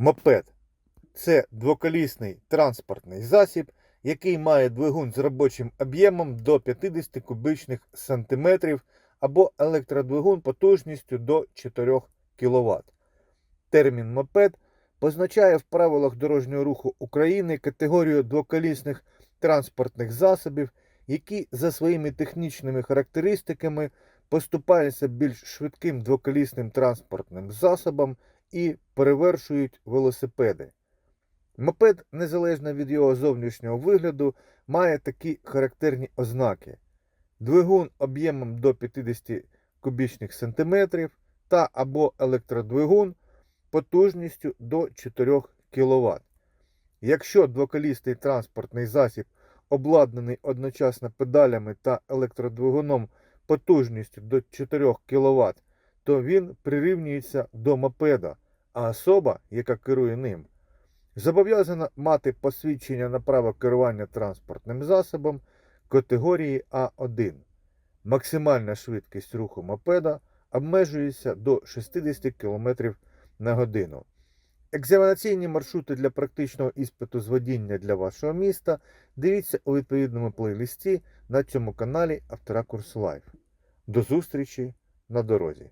Мопед це двоколісний транспортний засіб, який має двигун з робочим об'ємом до 50 кубічних сантиметрів або електродвигун потужністю до 4 кВт. Термін мопед позначає в правилах дорожнього руху України категорію двоколісних транспортних засобів, які за своїми технічними характеристиками поступаються більш швидким двоколісним транспортним засобам і перевершують велосипеди. Мопед, незалежно від його зовнішнього вигляду, має такі характерні ознаки: двигун об'ємом до 50 кубічних сантиметрів та або електродвигун потужністю до 4 кВт. Якщо двоколісний транспортний засіб обладнаний одночасно педалями та електродвигуном потужністю до 4 кВт, то він прирівнюється до мопеда, а особа, яка керує ним, зобов'язана мати посвідчення на право керування транспортним засобом категорії А1. Максимальна швидкість руху мопеда обмежується до 60 км на годину. Екзаменаційні маршрути для практичного іспиту з водіння для вашого міста дивіться у відповідному плейлисті на цьому каналі Авторакурс Лайф. До зустрічі на дорозі!